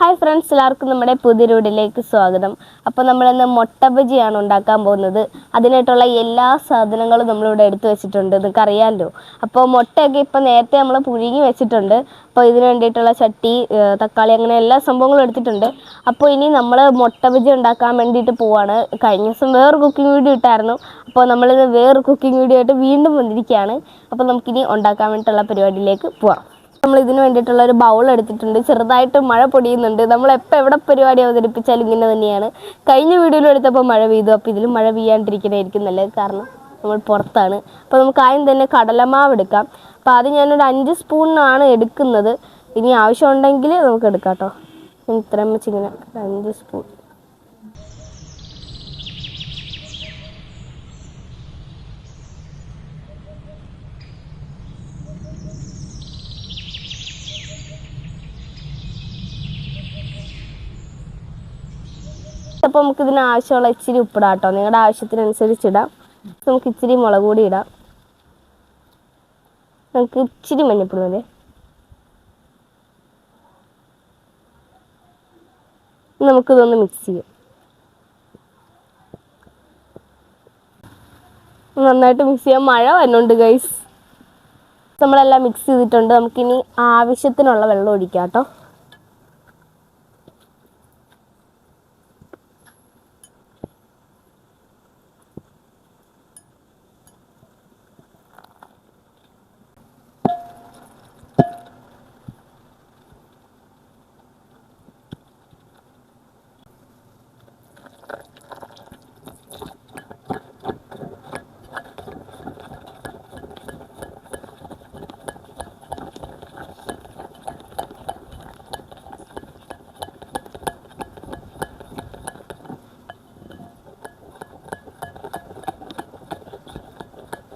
Hi friends എല്ലാവർക്കും നമ്മുടെ പുതിയ വീഡിയോയിലേക്ക് സ്വാഗതം. അപ്പോൾ നമ്മളിന്ന് മുട്ട ബജിയാണ് ഉണ്ടാക്കാൻ പോകുന്നത്. അതിനായിട്ടുള്ള എല്ലാ സാധനങ്ങളും നമ്മളിവിടെ എടുത്തു വെച്ചിട്ടുണ്ട്. നിങ്ങൾക്ക് അറിയാമല്ലോ അപ്പോൾ മുട്ടയൊക്കെ ഇപ്പോൾ നേരത്തെ നമ്മൾ പുഴുങ്ങി വെച്ചിട്ടുണ്ട്. അപ്പോൾ ഇതിന് വേണ്ടിയിട്ടുള്ള ചട്ടി തക്കാളി അങ്ങനെ എല്ലാ സംഭവങ്ങളും എടുത്തിട്ടുണ്ട്. അപ്പോൾ ഇനി നമ്മൾ മുട്ട ബജി ഉണ്ടാക്കാൻ വേണ്ടിയിട്ട് പോവാണ്. കഴിഞ്ഞ ദിവസം വേറൊരു കുക്കിംഗ് വീഡിയോ ഇട്ടായിരുന്നു. അപ്പോൾ നമ്മളിത് വേറൊരു കുക്കിംഗ് വീഡിയോ ആയിട്ട് വീണ്ടും വന്നിരിക്കുകയാണ്. അപ്പോൾ നമുക്കിനി ഉണ്ടാക്കാൻ വേണ്ടിയിട്ടുള്ള പരിപാടിയിലേക്ക് പോവാം. നമ്മൾ ഇതിന് വേണ്ടിയിട്ടുള്ള ഒരു ബൗൾ എടുത്തിട്ടുണ്ട്. ചെറുതായിട്ട് മഴ പൊടിയുന്നുണ്ട്. നമ്മൾ എപ്പോൾ എവിടെ പരിപാടി അവതരിപ്പിച്ചാലും ഇങ്ങനെ തന്നെയാണ്. കഴിഞ്ഞ വീഡിയോയിൽ എടുത്തപ്പോൾ മഴ പെയ്തു. അപ്പോൾ ഇതിലും മഴ പെയ്യാണ്ടിരിക്കുന്നതായിരിക്കും നല്ലത്. കാരണം നമ്മൾ പുറത്താണ്. അപ്പോൾ നമുക്ക് ആദ്യം തന്നെ കടലമാവ് എടുക്കാം. അപ്പോൾ അത് ഞാനൊരു അഞ്ച് സ്പൂണിനാണ് എടുക്കുന്നത്. ഇനി ആവശ്യമുണ്ടെങ്കിൽ നമുക്ക് എടുക്കാം കേട്ടോ. ഇത്രയും വെച്ചിങ്ങനെ അഞ്ച് സ്പൂൺ അപ്പോൾ നമുക്ക് ഇതിന് ആവശ്യമുള്ള ഇച്ചിരി ഉപ്പിടാം കേട്ടോ നിങ്ങളുടെ ആവശ്യത്തിനനുസരിച്ച് ഇടാം നമുക്ക് ഇച്ചിരി മുളക് കൂടി ഇടാം. നമുക്ക് ഇച്ചിരി മഞ്ഞപ്പൊടി മതി. നമുക്കിതൊന്ന് മിക്സ് ചെയ്യാം. നന്നായിട്ട് മിക്സ് ചെയ്യാം. മഴ വരുന്നുണ്ട് ഗൈസ് നമ്മളെല്ലാം മിക്സ് ചെയ്തിട്ടുണ്ട്. നമുക്കിനി ആവശ്യത്തിനുള്ള വെള്ളം ഒഴിക്കാം കേട്ടോ.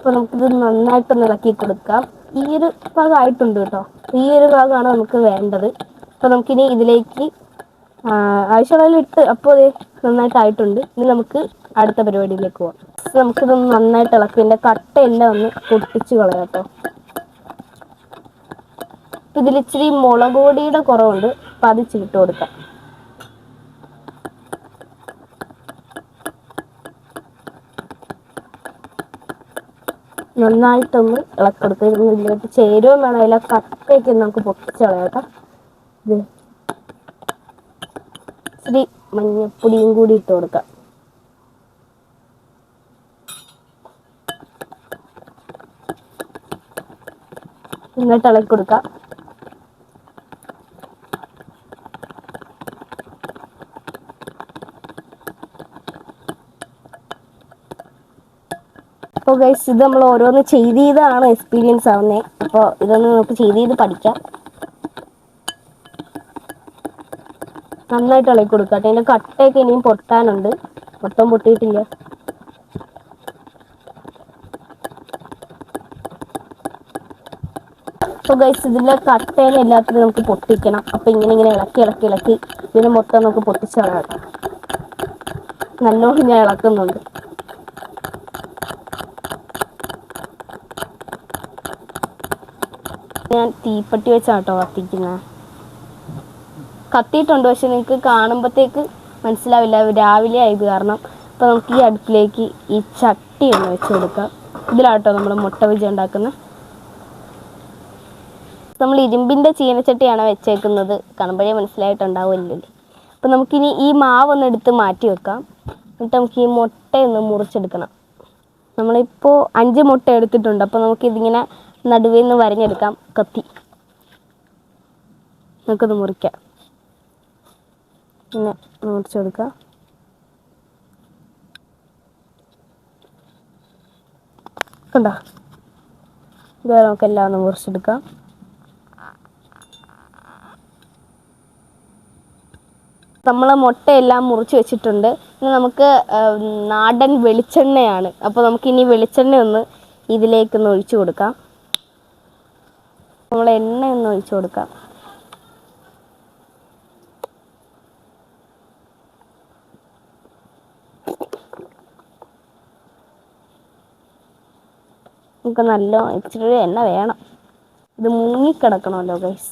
അപ്പോൾ നമുക്കിത് നന്നായിട്ടൊന്ന് ഇളക്കി കൊടുക്കാം. ഈ ഒരു ഭാഗം ആയിട്ടുണ്ട് കേട്ടോ. ഈ ഒരു ഭാഗമാണ് നമുക്ക് വേണ്ടത്. അപ്പോൾ നമുക്കിനി ഇതിലേക്ക് ആവശ്യമുള്ള ഇട്ട് അപ്പോൾ നന്നായിട്ട് ആയിട്ടുണ്ട് ഇനി നമുക്ക് അടുത്ത പരിപാടിയിലേക്ക് പോവാം. നമുക്കിതൊന്ന് നന്നായിട്ട് ഇളക്കി കട്ട കട്ടയെല്ലാം ഒന്ന് പൊട്ടിച്ച് കളയാം കേട്ടോ. ഇതിൽ ഇച്ചിരി മുളക് പൊടിയുടെ കുറവുണ്ട്. അപ്പം അത് ചീട്ട് കൊടുക്കാം. നന്നായിട്ടൊന്ന് ഇളക്കെടുത്ത് ഇതിലോട്ട് ചേരുവും വേണം അതിലെ കപ്പയ്ക്ക് നമുക്ക് പൊട്ടിച്ചളയാട്ടോ ഇത് ഇച്ചിരി മഞ്ഞപ്പൊടിയും കൂടി ഇട്ട് കൊടുക്കാം. എന്നിട്ട് ഇളക്കി കൊടുക്കാം. അപ്പോൾ ഗൈസ് ഇത് നമ്മൾ ഓരോന്ന് ചെയ്ത് ചെയ്താണ് എക്സ്പീരിയൻസ് ആവുന്നത് അപ്പോൾ ഇതൊന്ന് നമുക്ക് ചെയ്ത് ചെയ്ത് പഠിക്കാം. നന്നായിട്ട് ഇളക്കി കൊടുക്കുക കേട്ടോ. അതിന്റെ കട്ടയൊക്കെ ഇനിയും പൊട്ടാനുണ്ട്. മൊത്തം പൊട്ടിയിട്ടില്ല. അപ്പോൾ ഗൈസ് ഇതിന്റെ കട്ടയിലെ എല്ലാത്തിനും നമുക്ക് പൊട്ടിക്കണം. അപ്പോൾ ഇങ്ങനെ ഇങ്ങനെ ഇളക്കി ഇളക്കി ഇളക്കി. ഇതിനെ മൊത്തം നമുക്ക് പൊട്ടിച്ച് കളയാം നല്ലോണം ഞാൻ ഇളക്കുന്നുണ്ട്. ഞാൻ തീപ്പട്ടി വെച്ചാട്ടോ കത്തിക്കുന്നത്. കത്തിയിട്ടുണ്ട് പക്ഷെ നിങ്ങൾക്ക് കാണുമ്പോഴത്തേക്ക് മനസ്സിലാവില്ല. രാവിലെ ആയത് കാരണം അപ്പോൾ നമുക്ക് ഈ അടുപ്പിലേക്ക് ഈ ചട്ടി ഒന്ന് വെച്ച് കൊടുക്കാം. ഇതിലാട്ടോ നമ്മൾ മുട്ട വിജയം ഉണ്ടാക്കുന്നത് നമ്മൾ ഇരുമ്പിന്റെ ചീനച്ചട്ടിയാണ് വെച്ചേക്കുന്നത്. കാണുമ്പോഴേ മനസ്സിലായിട്ടുണ്ടാവില്ലല്ലോ അപ്പോൾ നമുക്കിനി ഈ മാവ് ഒന്ന് എടുത്ത് മാറ്റി വെക്കാം. എന്നിട്ട് നമുക്ക് ഈ മുട്ടയൊന്ന് മുറിച്ചെടുക്കണം. നമ്മളിപ്പോൾ അഞ്ച് മുട്ട എടുത്തിട്ടുണ്ട്. അപ്പോൾ നമുക്കിതിങ്ങനെ നടുവിൽ നിന്ന് വരഞ്ഞെടുക്കാം. കത്തി. നമുക്കത് മുറിക്കാം. പിന്നെ മുറിച്ചു കൊടുക്കാം. കണ്ടോ? ഇതുവരെ നമുക്ക് എല്ലാം ഒന്ന് മുറിച്ചെടുക്കാം. നമ്മൾ മുട്ടയെല്ലാം മുറിച്ച് വെച്ചിട്ടുണ്ട്. ഇനി നമുക്ക് നാടൻ വെളിച്ചെണ്ണയാണ്. അപ്പോൾ നമുക്കിനി വെളിച്ചെണ്ണ ഒന്ന് ഇതിലേക്കൊന്ന് ഒഴിച്ചു കൊടുക്കാം. നമ്മൾ എണ്ണ ഒന്ന് ഒഴിച്ചു കൊടുക്കാം. നമുക്ക് നല്ല ഇച്ചിരി എണ്ണ വേണം. ഇത് മുങ്ങിക്കിടക്കണമല്ലോ ഗൈസ്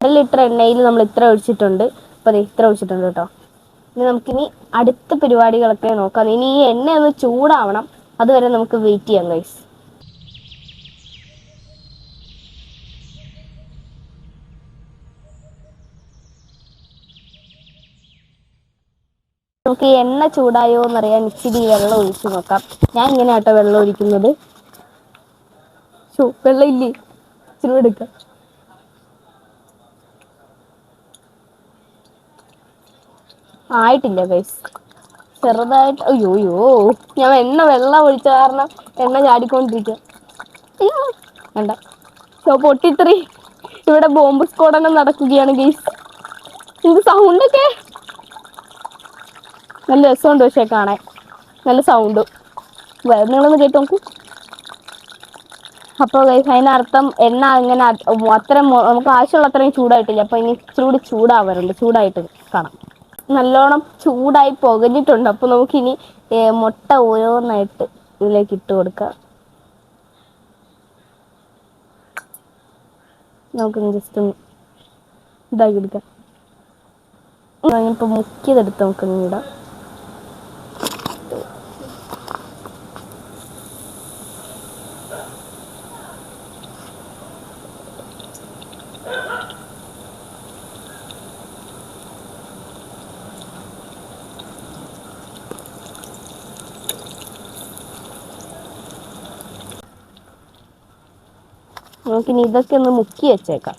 ഒരു ലിറ്റർ എണ്ണയിൽ നമ്മൾ ഇത്ര ഒഴിച്ചിട്ടുണ്ട്. അപ്പോൾ ഇത്ര ഒഴിച്ചിട്ടുണ്ട് കേട്ടോ. ഇനി നമുക്കിനി അടുത്ത പരിപാടികളൊക്കെ നോക്കാം. ഇനി ഈ എണ്ണ ഒന്ന് ചൂടാവണം. അതുവരെ നമുക്ക് വെയിറ്റ് ചെയ്യാം ഗൈസ് നമുക്ക് ഈ എണ്ണ ചൂടായോ എന്നറിയാൻ ഇച്ചിരി വെള്ളം ഒഴിച്ചു നോക്കാം. ഞാൻ ഇങ്ങനെ ആട്ടോ വെള്ളം ഒഴിക്കുന്നത്. ശോ, വെള്ളം ഇല്ലേ? ഇച്ചിരി എടുക്കാം. ആയിട്ടില്ല ഗൈസ് ചെറുതായിട്ട് അയ്യോ അയ്യോ. ഞാൻ എണ്ണ വെള്ളം ഒഴിച്ച കാരണം എണ്ണ ചാടിക്കൊണ്ടിരിക്കുക അയ്യോ വേണ്ട. സോ പൊട്ടിത്രി ഇവിടെ ബോംബ് സ്ഫോടനം നടക്കുകയാണ് ഗൈസ് ഇത് സൗണ്ടൊക്കെ നല്ല രസമുണ്ട് പക്ഷേ കാണാൻ. നല്ല സൗണ്ട് നിങ്ങളൊന്ന് കേട്ട് നോക്കൂ. അപ്പോൾ അതിനർത്ഥം എണ്ണ ഇങ്ങനെ അത്ര നമുക്ക് ആവശ്യമുള്ള അത്രയും ചൂടായിട്ടില്ല. അപ്പോൾ ഇനി ഇച്ചിരി കൂടി ചൂടാവാറുണ്ട്. ചൂടായിട്ട് കാണാം. നല്ലോണം ചൂടായി പുകഞ്ഞിട്ടുണ്ട്. അപ്പോൾ നമുക്കിനി മുട്ട ഓരോന്നായിട്ട് ഇതിലേക്ക് ഇട്ട് കൊടുക്കാം. നമുക്ക് ജസ്റ്റ് ഒന്ന് ഇതാക്കി എടുക്കാം. ഞാനിപ്പോൾ മുക്കിയതെടുത്ത് നമുക്കൊന്ന് നമുക്കിനി ഇതൊക്കെ ഒന്ന് മുക്കി വെച്ചേക്കാം.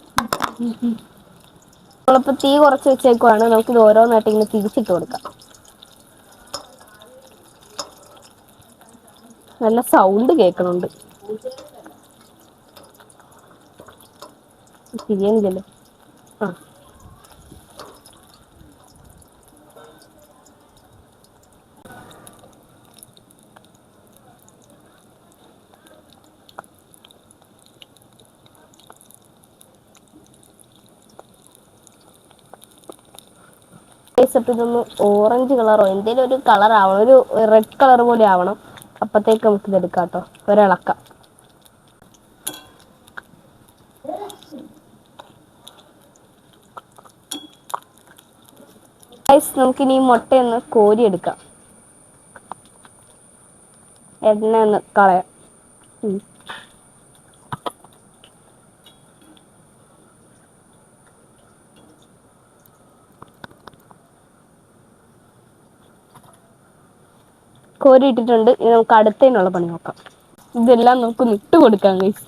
നമ്മളിപ്പോൾ തീ കുറച്ച് വെച്ചേക്കുവാണ്. നമുക്കിത് ഓരോന്നായിട്ട് ഇങ്ങനെ തിരിച്ചിട്ട് കൊടുക്കാം. നല്ല സൗണ്ട് കേൾക്കണുണ്ട്. തിരിയണില്ലല്ലോ അപ്പൊ ഇതൊന്ന് ഓറഞ്ച് കളറോ എന്തെങ്കിലും ഒരു കളർ ആവണം. ഒരു റെഡ് കളർ പോലെ ആവണം. അപ്പത്തേക്ക് നമുക്ക് ഇത് എടുക്കാം കേട്ടോ ഒരിളക്കാം. നമുക്കിനി ഈ മുട്ടയൊന്ന് കോരിയെടുക്കാം. എണ്ണ ഒന്ന് കളയാം കോരി ഇട്ടിട്ടുണ്ട് ഇനി നമുക്ക് അടുത്തതിനുള്ള പണി നോക്കാം. ഇതെല്ലാം നമുക്ക് ഇട്ട് കൊടുക്കാം ഗൈസ്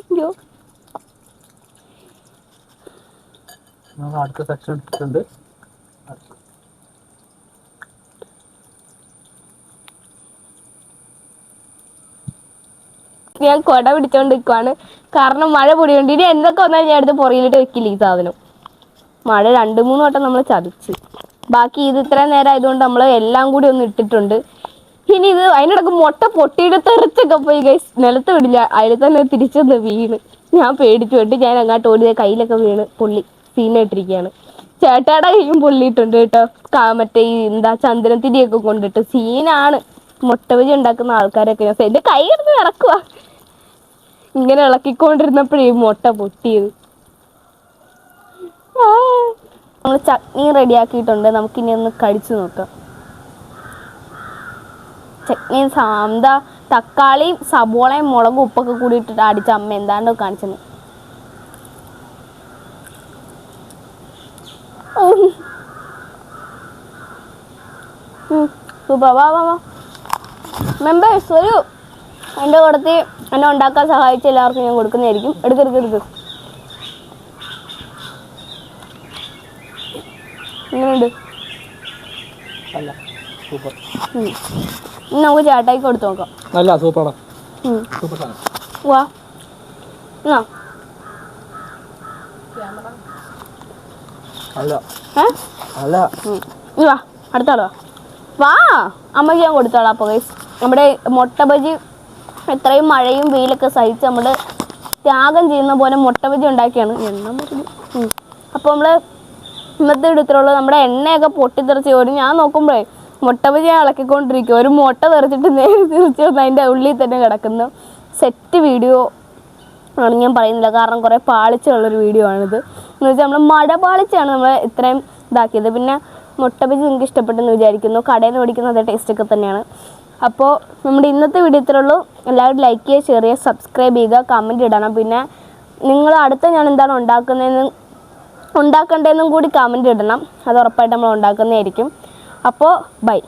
അയ്യോ. അടുത്ത സെക്ഷൻ എടുത്തിട്ടുണ്ട് ഞാൻ കൊട പിടിച്ചോണ്ട് നിൽക്കുവാണ് കാരണം മഴ പൊടിയുണ്ട്. ഇനി എന്തൊക്കെ വന്നാലും ഞാൻ എടുത്ത് പുറകിലിട്ട് വെക്കില്ല ഈ സാധനം? മഴ രണ്ട് മൂന്ന് വട്ടം നമ്മൾ ചതിച്ച്. ബാക്കി ഇത് ഇത്രയും നേരം ആയതുകൊണ്ട് നമ്മൾ എല്ലാം കൂടി ഒന്ന് ഇട്ടിട്ടുണ്ട്. ഇനി ഇത് അതിനിടക്ക് മുട്ട പൊട്ടിയിട്ട് തെറിച്ചൊക്കെ പോയി ഗൈസ് നിലത്ത് വിടില്ല. അതിൽ തന്നെ തിരിച്ചൊന്ന് വീണ്. ഞാൻ പേടിച്ചു. വിട്ട് ഞാൻ അങ്ങോട്ട് ഓടിയ കയ്യിലൊക്കെ വീണ് പൊള്ളി സീനായിട്ടിരിക്കുകയാണ് ചേട്ടയുടെ കയ്യും പൊള്ളിയിട്ടുണ്ട് കേട്ടോ. മറ്റേ ഈ എന്താ ചന്ദനത്തിരിയൊക്കെ കൊണ്ടിട്ട്. സീനാണ് മുട്ട ബജി ഉണ്ടാക്കുന്ന ആൾക്കാരൊക്കെ. ഞാൻ എന്റെ കൈ എടുത്ത് ഇറക്കുക ഇങ്ങനെ ഇളക്കിക്കൊണ്ടിരുന്നപ്പോഴേ മുട്ട പൊട്ടിയത്. നമ്മൾ ചട്നി റെഡിയാക്കിയിട്ടുണ്ട്. നമുക്കിനി ഒന്ന് കടിച്ചു നോക്കാം. ചട്നി എന്താ തക്കാളിയും സബോളയും മുളകും ഉപ്പൊക്കെ കൂടി ഇട്ടിട്ട് അടിച്ച അമ്മ എന്താണ്ടോ കാണിച്ചത് മെമ്പേഴ്സ് ഒരു എന്റെ കൂടത്തിൽ എന്നെ ഉണ്ടാക്കാൻ സഹായിച്ച എല്ലാവർക്കും ഞാൻ കൊടുക്കുന്നതായിരിക്കും. എടുക്കെടുക്ക് എടുക്ക് എങ്ങനെയുണ്ട് അല്ല സൂപ്പർ നമുക്ക് ചേട്ടായി കൊടുത്തു നോക്കാം. നല്ല സൂപ്പറാണ്. സൂപ്പർ ആണ് വാ. എന്നാ? അല്ല. അല്ല. ഉം. വാ അടുത്ത ആൾ വാ. വാ അമ്മയ്ക്ക് ഞാൻ കൊടുത്തോളാം അപ്പോൾ ഗൈസ് നമ്മുടെ മുട്ട ബജി എത്രയും മഴയും വെയിലൊക്കെ സഹിച്ച് നമ്മൾ ത്യാഗം ചെയ്യുന്ന പോലെ മുട്ട ബജി ഉണ്ടാക്കിയാണ്. എണ്ണ അപ്പോൾ നമ്മൾ ഇന്നത്തെ ഇടത്തുള്ള നമ്മുടെ എണ്ണയൊക്കെ പൊട്ടിത്തെറിച്ച് ഒരു ഞാൻ നോക്കുമ്പോഴേ മുട്ട ഞാൻ ഇളക്കിക്കൊണ്ടിരിക്കും ഒരു മുട്ട തെറിച്ചിട്ട് നേരെ തിരിച്ച് വന്ന് അതിന്റെ ഉള്ളിൽ തന്നെ കിടക്കുന്നു. സെറ്റ് വീഡിയോ ആണ് ഞാൻ പറയുന്നില്ല കാരണം കുറേ പാളിച്ചുള്ളൊരു വീഡിയോ ആണിത്. എന്ന് വെച്ചാൽ നമ്മൾ മഴ പാളിച്ചാണ് നമ്മൾ ഇത്രയും ഇതാക്കിയത്. പിന്നെ മുട്ട നിങ്ങൾക്ക് ഇഷ്ടപ്പെട്ടെന്ന് വിചാരിക്കുന്നു. കടയിൽ നിന്ന് മേടിക്കുന്ന അതേ ടേസ്റ്റൊക്കെ തന്നെയാണ്. അപ്പോൾ നമ്മുടെ ഇന്നത്തെ വീഡിയോ ഇത്രേ ഉള്ളൂ. എല്ലാവരും ലൈക്ക് ചെയ്യുക ഷെയർ ചെയ്യുക സബ്സ്ക്രൈബ് ചെയ്യുക കമന്റ് ഇടണം. പിന്നെ നിങ്ങൾ അടുത്ത ഞാൻ എന്താണ് ഉണ്ടാക്കുന്നതെന്ന് ഉണ്ടാക്കേണ്ടതെന്നും കൂടി കമന്റ് ഇടണം. അത് ഉറപ്പായിട്ട് നമ്മൾ ഉണ്ടാക്കുന്നതായിരിക്കും. അപ്പോൾ ബൈ.